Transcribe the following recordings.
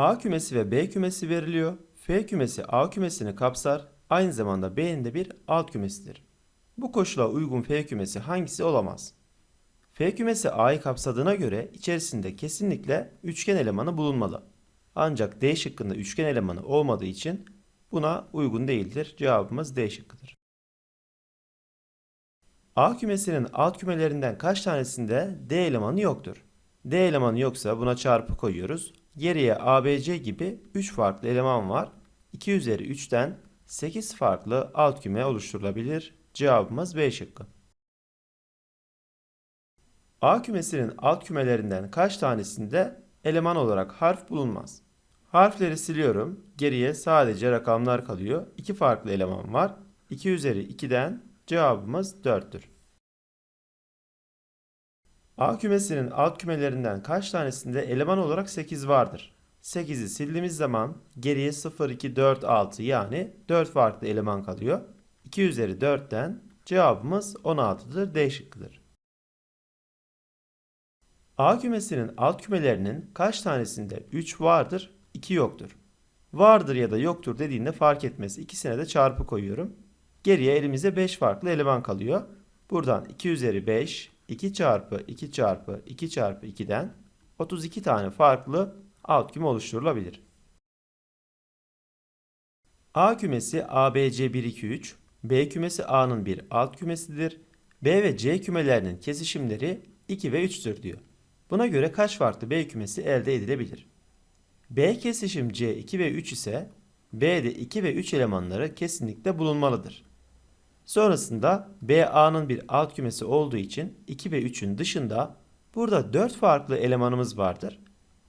A kümesi ve B kümesi veriliyor. F kümesi A kümesini kapsar. Aynı zamanda B'nin de bir alt kümesidir. Bu koşula uygun F kümesi hangisi olamaz? F kümesi A'yı kapsadığına göre içerisinde kesinlikle üçgen elemanı bulunmalı. Ancak D şıkkında üçgen elemanı olmadığı için buna uygun değildir. Cevabımız D şıkkıdır. A kümesinin alt kümelerinden kaç tanesinde D elemanı yoktur? D elemanı yoksa buna çarpı koyuyoruz. Geriye ABC gibi 3 farklı eleman var. 2 üzeri 3'ten 8 farklı alt küme oluşturulabilir. Cevabımız B şıkkı. A kümesinin alt kümelerinden kaç tanesinde eleman olarak harf bulunmaz? Harfleri siliyorum. Geriye sadece rakamlar kalıyor. 2 farklı eleman var. 2 üzeri 2'den cevabımız 4'tür. A kümesinin alt kümelerinden kaç tanesinde eleman olarak 8 vardır? 8'i sildiğimiz zaman geriye 0, 2, 4, 6 yani 4 farklı eleman kalıyor. 2 üzeri 4'ten cevabımız 16'dır. D şıkkıdır. A kümesinin alt kümelerinin kaç tanesinde 3 vardır, 2 yoktur? Vardır ya da yoktur dediğinde fark etmez. İkisine de çarpı koyuyorum. Geriye elimizde 5 farklı eleman kalıyor. Buradan 2 üzeri 5, 2 çarpı 2 çarpı 2 çarpı 2'den 32 tane farklı alt küme oluşturulabilir. A kümesi ABC 1 2 3, B kümesi A'nın bir alt kümesidir. B ve C kümelerinin kesişimleri 2 ve 3'tür diyor. Buna göre kaç farklı B kümesi elde edilebilir? B kesişim C 2 ve 3 ise B'de 2 ve 3 elemanları kesinlikle bulunmalıdır. Sonrasında B A'nın bir alt kümesi olduğu için 2 ve 3'ün dışında burada 4 farklı elemanımız vardır.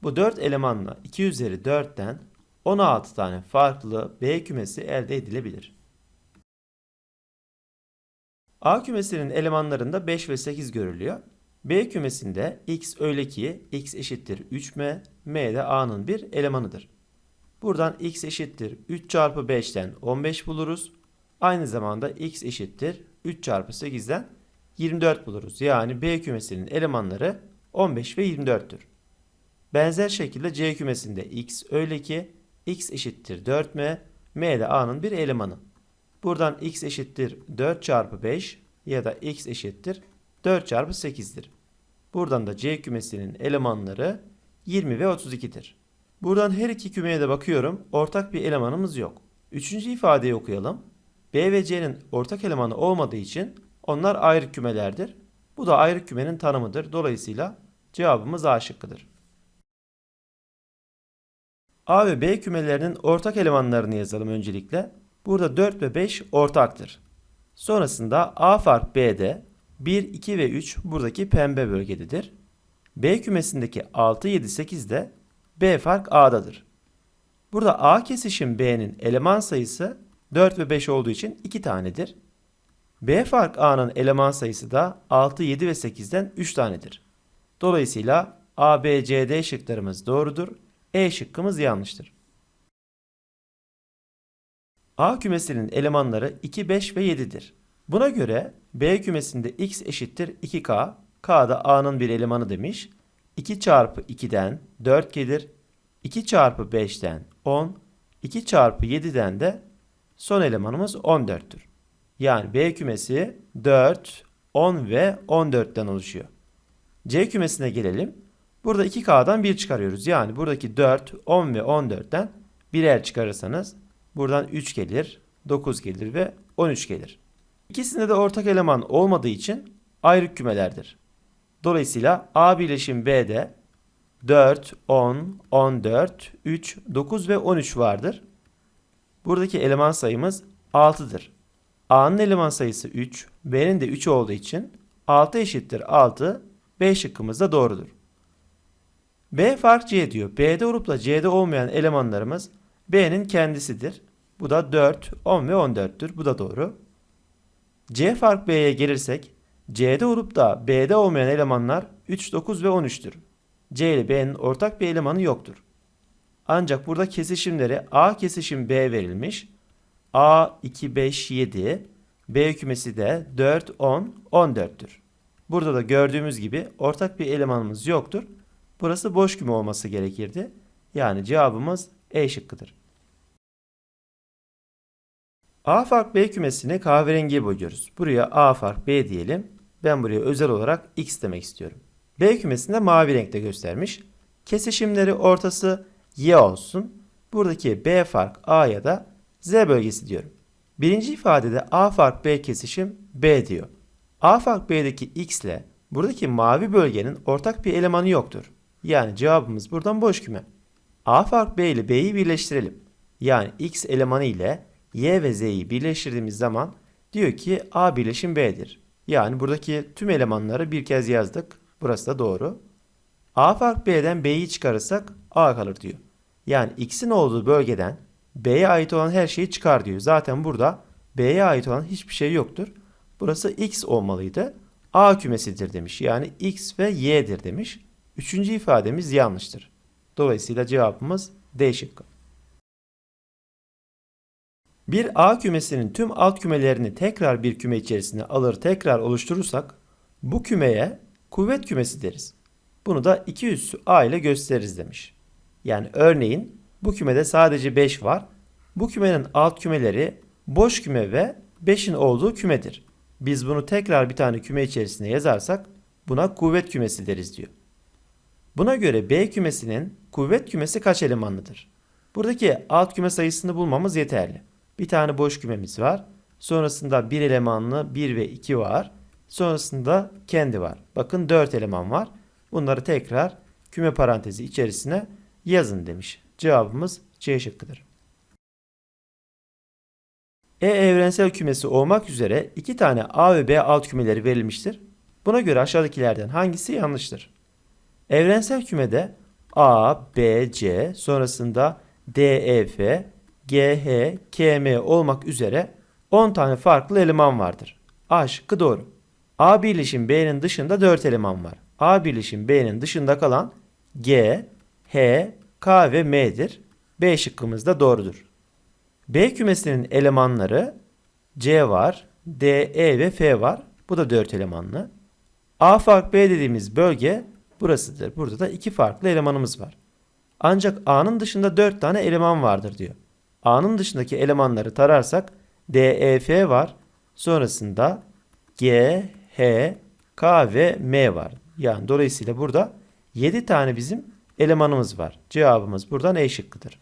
Bu 4 elemanla 2 üzeri 4'ten 16 tane farklı B kümesi elde edilebilir. A kümesinin elemanlarında 5 ve 8 görülüyor. B kümesinde x öyle ki x eşittir 3m, m de A'nın bir elemanıdır. Buradan x eşittir 3 çarpı 5'ten 15 buluruz. Aynı zamanda x eşittir 3 çarpı 8'den 24 buluruz. Yani B kümesinin elemanları 15 ve 24'tür. Benzer şekilde C kümesinde x öyle ki x eşittir 4m, m de A'nın bir elemanı. Buradan x eşittir 4 çarpı 5 ya da x eşittir 4 çarpı 8'dir. Buradan da C kümesinin elemanları 20 ve 32'dir. Buradan her iki kümeye de bakıyorum. Ortak bir elemanımız yok. Üçüncü ifadeyi okuyalım. B ve C'nin ortak elemanı olmadığı için onlar ayrı kümelerdir. Bu da ayrı kümenin tanımıdır. Dolayısıyla cevabımız A şıkkıdır. A ve B kümelerinin ortak elemanlarını yazalım öncelikle. Burada 4 ve 5 ortaktır. Sonrasında A fark B'de 1, 2 ve 3 buradaki pembe bölgededir. B kümesindeki 6, 7, 8 de B fark A'dadır. Burada A kesişim B'nin eleman sayısı 4 ve 5 olduğu için 2 tanedir. B fark A'nın eleman sayısı da 6, 7 ve 8'den 3 tanedir. Dolayısıyla A, B, C, D şıklarımız doğrudur. E şıkkımız yanlıştır. A kümesinin elemanları 2, 5 ve 7'dir. Buna göre B kümesinde x eşittir 2k, k da A'nın bir elemanı demiş. 2 çarpı 2'den 4 gelir. 2 çarpı 5'ten 10, 2 çarpı 7'den de son elemanımız 14'tür. Yani B kümesi 4, 10 ve 14'ten oluşuyor. C kümesine gelelim. Burada 2K'dan 1 çıkarıyoruz. Yani buradaki 4, 10 ve 14'ten birer çıkarırsanız buradan 3 gelir, 9 gelir ve 13 gelir. İkisinde de ortak eleman olmadığı için ayrı kümelerdir. Dolayısıyla A birleşim B'de 4, 10, 14, 3, 9 ve 13 vardır. Buradaki eleman sayımız 6'dır. A'nın eleman sayısı 3, B'nin de 3 olduğu için 6 eşittir 6, B şıkkımız da doğrudur. B fark C diyor. B'de olup da C'de olmayan elemanlarımız B'nin kendisidir. Bu da 4, 10 ve 14'tür. Bu da doğru. C fark B'ye gelirsek C'de olup da B'de olmayan elemanlar 3, 9 ve 13'tür. C ile B'nin ortak bir elemanı yoktur. Ancak burada kesişimleri A kesişim B verilmiş. A 2, 5, 7. B kümesi de 4, 10, 14'tür. Burada da gördüğümüz gibi ortak bir elemanımız yoktur. Burası boş küme olması gerekirdi. Yani cevabımız E şıkkıdır. A fark B kümesini kahverengiye boyuyoruz. Buraya A fark B diyelim. Ben buraya özel olarak X demek istiyorum. B kümesinde mavi renkte göstermiş. Kesişimleri ortası Y olsun. Buradaki B fark A ya da Z bölgesi diyorum. Birinci ifadede A fark B kesişim B diyor. A fark B'deki X ile buradaki mavi bölgenin ortak bir elemanı yoktur. Yani cevabımız buradan boş küme. A fark B ile B'yi birleştirelim. Yani X elemanı ile Y ve Z'yi birleştirdiğimiz zaman diyor ki A birleşim B'dir. Yani buradaki tüm elemanları bir kez yazdık. Burası da doğru. A fark B'den B'yi çıkarırsak A kalır diyor. Yani X'in olduğu bölgeden B'ye ait olan her şeyi çıkar diyor. Zaten burada B'ye ait olan hiçbir şey yoktur. Burası X olmalıydı. A kümesidir demiş. Yani X ve Y'dir demiş. Üçüncü ifademiz yanlıştır. Dolayısıyla cevabımız D şıkkı. Bir A kümesinin tüm alt kümelerini tekrar bir küme içerisine alır tekrar oluşturursak bu kümeye kuvvet kümesi deriz. Bunu da 2 üssü A ile gösteririz demiş. Yani örneğin bu kümede sadece 5 var. Bu kümenin alt kümeleri boş küme ve 5'in olduğu kümedir. Biz bunu tekrar bir tane küme içerisine yazarsak buna kuvvet kümesi deriz diyor. Buna göre B kümesinin kuvvet kümesi kaç elemanlıdır? Buradaki alt küme sayısını bulmamız yeterli. Bir tane boş kümemiz var. Sonrasında bir elemanlı 1 ve 2 var. Sonrasında kendi var. Bakın 4 eleman var. Bunları tekrar küme parantezi içerisine yazın demiş. Cevabımız C şıkkıdır. E evrensel kümesi olmak üzere iki tane A ve B alt kümeleri verilmiştir. Buna göre aşağıdakilerden hangisi yanlıştır? Evrensel kümede A, B, C sonrasında D, E, F, G, H, K, M olmak üzere 10 tane farklı eleman vardır. A şıkkı doğru. A birleşim B'nin dışında 4 eleman var. A birleşim B'nin dışında kalan G, H, K ve M'dir. B şıkkımız da doğrudur. B kümesinin elemanları C var, D, E ve F var. Bu da 4 elemanlı. A fark B dediğimiz bölge burasıdır. Burada da iki farklı elemanımız var. Ancak A'nın dışında 4 tane eleman vardır diyor. A'nın dışındaki elemanları tararsak D, E, F var. Sonrasında G, H, K ve M var. Yani dolayısıyla burada 7 tane bizim elemanımız var. Cevabımız buradan E şıkkıdır.